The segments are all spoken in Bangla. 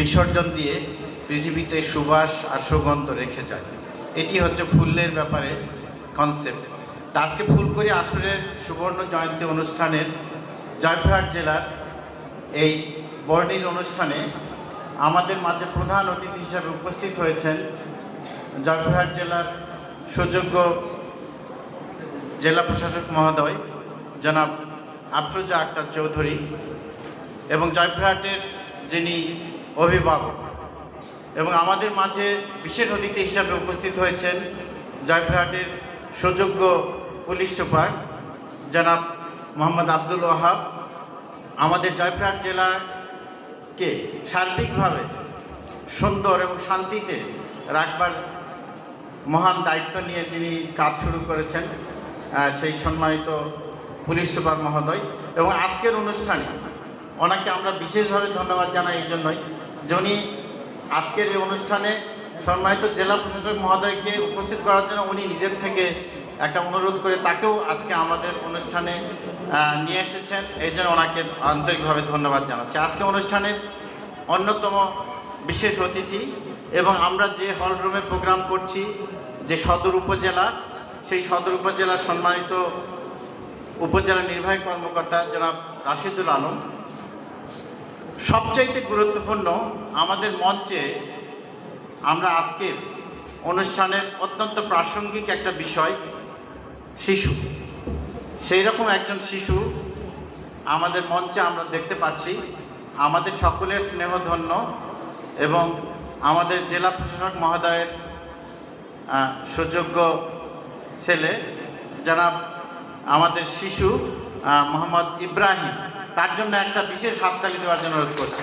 বিসর্জন দিয়ে পৃথিবীতে সুবাস আর সুগন্ধ রেখে যায়। এটি হচ্ছে ফুলের ব্যাপারে কনসেপ্ট আজকে ফুলকরি আসরের সুবর্ণ জয়ন্তী অনুষ্ঠানের জয়পুরহাট জেলার এই বর্ণিল অনুষ্ঠানে আমাদের মাঝে প্রধান অতিথি হিসাবে উপস্থিত হয়েছেন জয়পুরহাট জেলার সুযোগ্য জেলা প্রশাসক মহোদয় জনাব আফরোজা আক্তার চৌধুরী এবং জয়পুরহাটের যিনি অভিভাবক এবং আমাদের মাঝে বিশেষ অতিথি হিসাবে উপস্থিত হয়েছেন জয়পুরহাটের সুযোগ্য পুলিশ সুপার জনাব মোহাম্মদ আব্দুল ওয়াহাব। আমাদের জয়পুরহাট জেলাকে সার্বিকভাবে সুন্দর এবং শান্তিতে রাখবার মহান দায়িত্ব নিয়ে যিনি কাজ শুরু করেছেন সেই সম্মানিত পুলিশ সুপার মহোদয়। এবং আজকের অনুষ্ঠানে ওনাকে আমরা বিশেষভাবে ধন্যবাদ জানাই এই জন্যই। যে উনি আজকের এই অনুষ্ঠানে সম্মানিত জেলা প্রশাসক মহোদয়কে উপস্থিত করার জন্য উনি নিজের থেকে একটা অনুরোধ করে তাকেও আজকে আমাদের অনুষ্ঠানে নিয়ে এসেছেন। এই জন্য ওনাকে আন্তরিকভাবে ধন্যবাদ জানাচ্ছি। আজকে অনুষ্ঠানের অন্যতম বিশেষ অতিথি এবং আমরা যে হল রুমে প্রোগ্রাম করছি, যে সদর উপজেলা, সেই সদর উপজেলার সম্মানিত উপজেলা নির্বাহী কর্মকর্তা জনাব রাশিদুল আলম সবচাইতে গুরুত্বপূর্ণ আমাদের মঞ্চে আমরা আজকের অনুষ্ঠানের অত্যন্ত প্রাসঙ্গিক একটা বিষয়, শিশু। সেই রকম একজন শিশু আমাদের মঞ্চে আমরা দেখতে পাচ্ছি। আমাদের সকলের স্নেহধন্য এবং আমাদের জেলা প্রশাসক মহোদয়ের সুযোগ্য ছেলে, জনাব আমাদের শিশু মোহাম্মদ ইব্রাহিম। তার জন্য একটা বিশেষ হাততালি দেওয়ার জন্য অনুরোধ করছে।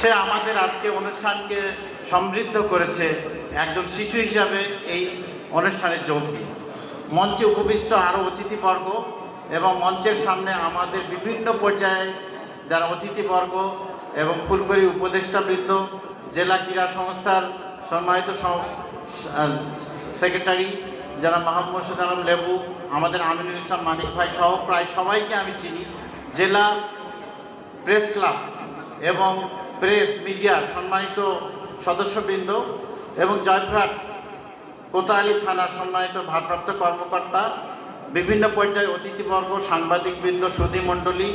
সে আমাদের আজকে অনুষ্ঠানকে সমৃদ্ধ করেছে একজন শিশু হিসাবে এই অনুষ্ঠানে যোগ দিয়ে। মঞ্চে উপবিষ্ট আরও অতিথিবর্গ এবং মঞ্চের সামনে আমাদের বিভিন্ন পর্যায়ে যারা অতিথিবর্গ এবং ফুলকরি উপদেষ্টাবৃন্দ, জেলা ক্রীড়া সংস্থার সম্মানিত সেক্রেটারি যারা মাহমুদ মোর্শেদ আলম লেবু, আমাদের আমিনুল ইসলাম মানিক ভাই সহ প্রায় সবাইকে আমি চিনি, জেলা প্রেস ক্লাব এবং প্রেস মিডিয়া সম্মানিত সদস্যবৃন্দ এবং জয়পুরহাট কোতোয়ালি থানার সম্মানিত ভারপ্রাপ্ত কর্মকর্তা, বিভিন্ন পর্যায়ের অতিথিবর্গ, সাংবাদিকবৃন্দ, সুধী মণ্ডলী,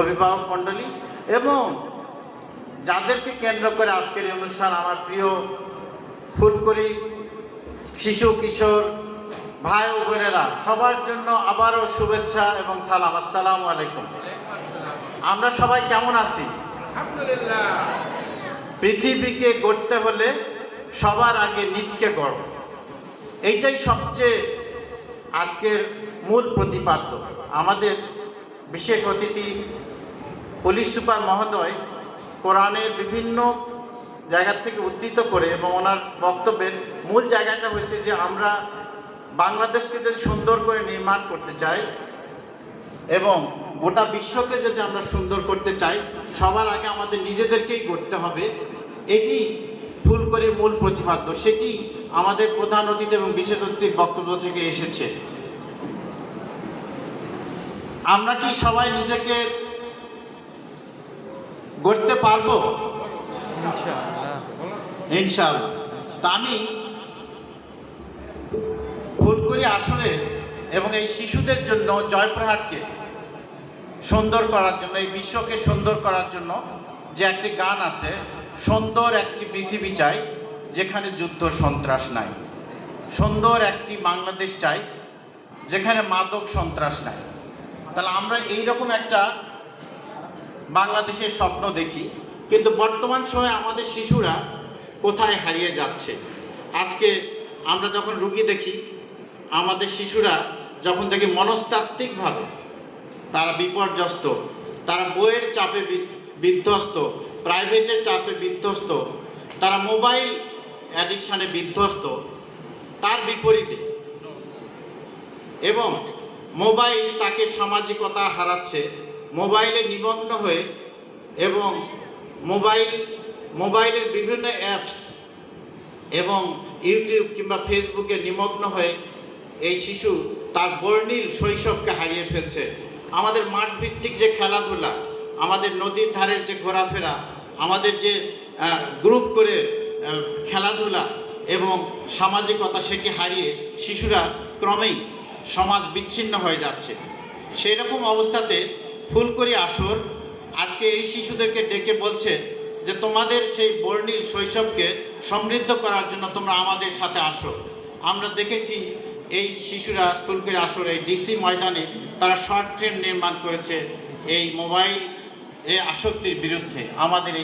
অভিভাবক মণ্ডলী এবং যাদেরকে কেন্দ্র করে আজকের অনুষ্ঠান, আমার প্রিয় ফুলকরি শিশু, কিশোর ভাই ও বোনেরা সবার জন্য আবারও শুভেচ্ছা এবং সালাম। আসসালামু আলাইকুম। আমরা সবাই কেমন আছি? পৃথিবীকে গড়তে হলে সবার আগে নিজকে গড়। এইটাই সবচেয়ে আজকের মূল প্রতিপাদ্য। আমাদের বিশেষ অতিথি পুলিশ সুপার মহোদয় কোরআনের বিভিন্ন জায়গা থেকে উদ্ধৃত করে এবং ওনার বক্তব্যের মূল জায়গাটা হয়েছে যে আমরা বাংলাদেশকে যদি সুন্দর করে নির্মাণ করতে চাই এবং গোটা বিশ্বকে যদি আমরা সুন্দর করতে চাই সবার আগে আমাদের নিজেদেরকেই করতে হবে এটি ফুলকরির মূল প্রতিপাদ্য। সেটি আমাদের প্রধান অতিথি এবং বিশেষ অতিথির বক্তব্য থেকে এসেছে। আমরা কি সবাই নিজেকে গড়তে পারব? ইনশাল্লাহ ইনশাআল্লাহ। তা আমি ফুলকুরি আসলে এবং এই শিশুদের জন্য জয়প্রহাটকে সুন্দর করার জন্য, এই বিশ্বকে সুন্দর করার জন্য যে একটি গান আছে, সুন্দর একটি পৃথিবী চাই, যেখানে যুদ্ধ সন্ত্রাস নাই। সুন্দর একটি বাংলাদেশ চাই, যেখানে মাদক সন্ত্রাস নাই। তাহলে আমরা এই রকম একটা বাংলাদেশের স্বপ্ন দেখি, কিন্তু বর্তমান সময়ে আমাদের শিশুরা কোথায় হারিয়ে যাচ্ছে? আজকে আমরা যখন রুগী দেখি আমাদের শিশুরা যখন দেখি মনস্তাত্ত্বিকভাবে তারা বিপর্যস্ত, তারা বইয়ের চাপে বিধ্বস্ত, প্রাইভেটের চাপে বিধ্বস্ত, তারা মোবাইল অ্যাডিকশানে বিধ্বস্ত, তার বিপরীতে। এবং মোবাইল তাকে সামাজিকতা হারাচ্ছে, মোবাইলে নিমগ্ন হয়ে এবং মোবাইল, মোবাইলের বিভিন্ন অ্যাপস এবং ইউটিউব কিংবা ফেসবুকে নিমগ্ন হয়ে এই শিশু তার বর্ণিল শৈশবকে হারিয়ে ফেলছে। আমাদের মাঠ ভিত্তিক যে খেলাধুলা, আমাদের নদীর ধারের যে ঘোরাফেরা, আমাদের যে গ্রুপ করে খেলাধুলা এবং সামাজিকতা সেটি হারিয়ে শিশুরা ক্রমেই সমাজ বিচ্ছিন্ন হয়ে যাচ্ছে। সেই রকম অবস্থাতে ফুলকরি আসর আজকে এই শিশুদেরকে ডেকে বলছে যে, তোমাদের সেই বর্ণিল শৈশবকে সমৃদ্ধ করার জন্য তোমরা আমাদের সাথে আসো। আমরা দেখেছি এই শিশুরা ফুলকরি আসরে এই ডিসি ময়দানে তারা শর্ট ফিল্ম নির্মাণ করেছে এই মোবাইল এ আসক্তির বিরুদ্ধে আমাদের এই